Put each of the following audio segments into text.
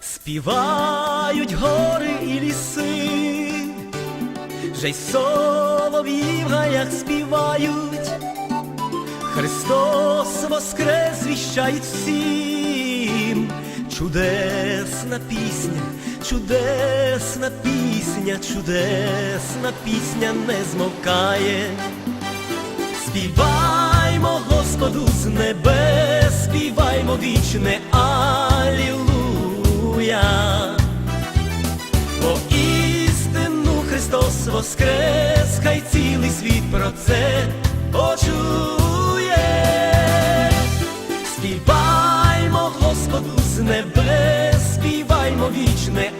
Співають гори і ліси, вже й солов'їв, гаях співають. Христос воскрес віщають всім. Чудесна пісня, чудесна пісня, чудесна пісня не змовкає. Співаймо Господу з небес, співаймо вічне Алілуя. Бо істину Христос воскрес, хай цілий світ про це почує. Небес, співаймо вічне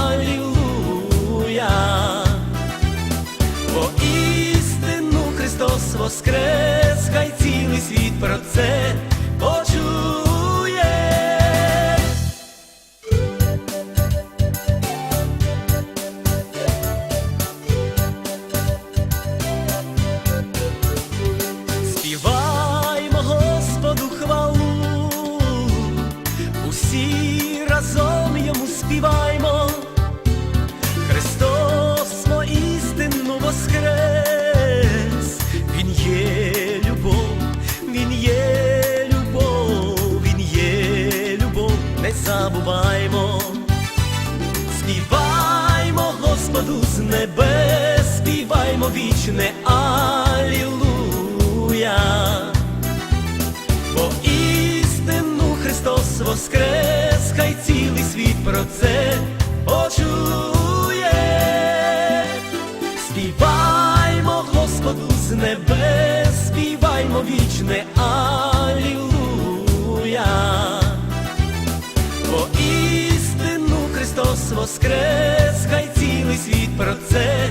Алілуя. Бо істину Христос воскрес, хай цілий світ про це Господу з небес, співаймо вічне Алілуя. Бо істину Христос воскрес, хай цілий світ про це почує. Співаймо Господу з небес, співаймо вічне Алілуя. Бо істину Христос воскрес, про це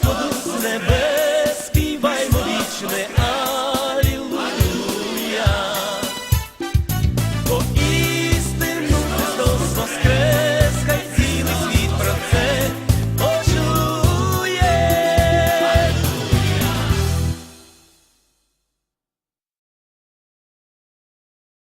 todos levam.